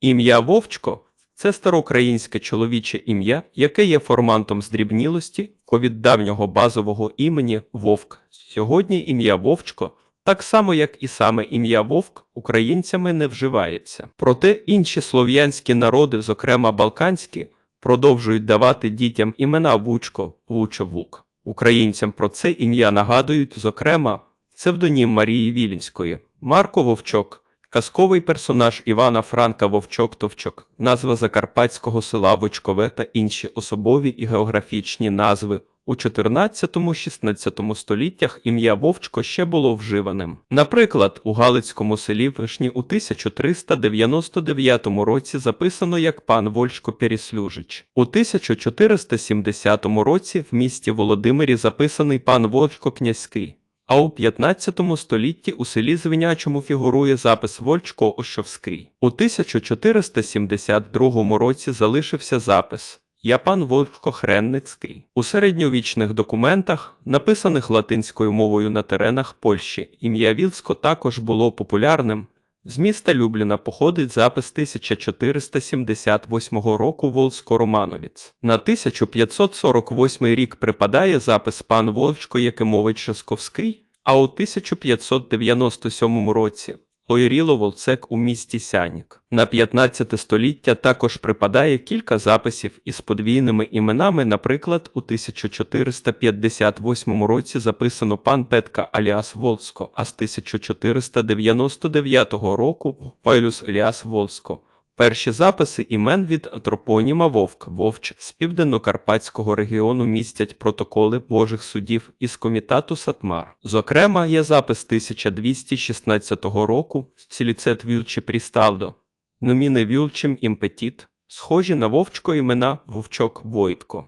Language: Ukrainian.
Ім'я Вовчко це староукраїнське чоловіче ім'я, яке є формантом здрібнілості від давнього базового імені Вовк. Сьогодні ім'я Вовчко, так само як і саме ім'я Вовк, українцями не вживається. Проте інші слов'янські народи, зокрема балканські, продовжують давати дітям імена Вучко, Вучо-Вук. Українцям про це ім'я нагадують, зокрема, псевдонім Марії Віленської, Марко Вовчок, казковий персонаж Івана Франка Вовчок-Товчок, назва закарпатського села Вочкове та інші особові і географічні назви. У 14-16 століттях ім'я Вовчко ще було вживаним. Наприклад, у Галицькому селі Вишні у 1399 році записано як пан Вольшко Переслюжич. У 1470 році в місті Володимирі записаний пан Вольшко Князький. А у 15 столітті у селі Звинячому фігурує запис Вольчко Ощовський. У 1472 році залишився запис Я пан Вольчко Хренницький. У середньовічних документах, написаних латинською мовою на теренах Польщі, ім'я Вілсько також було популярним. З міста Любліна походить запис 1478 року Волсько-Романовіць. На 1548 рік припадає запис пан Волчко Якимович Шасковський, а у 1597 році Ойріло Волцек у місті Сянік. На 15 століття також припадає кілька записів із подвійними іменами, наприклад, у 1458 році записано пан Петка Аліас Волско, а з 1499 року Пайлюс Аліас Волско. Перші записи імен від антропоніма Вовк Вовч з південно-карпатського регіону містять протоколи Божих судів із комітату Сатмар. Зокрема, є запис 1216 року Сіліцет Вілчі Прісталдо, номіни Вілчим імпетіт, схожі на Вовчко імена Вовчок Войтко.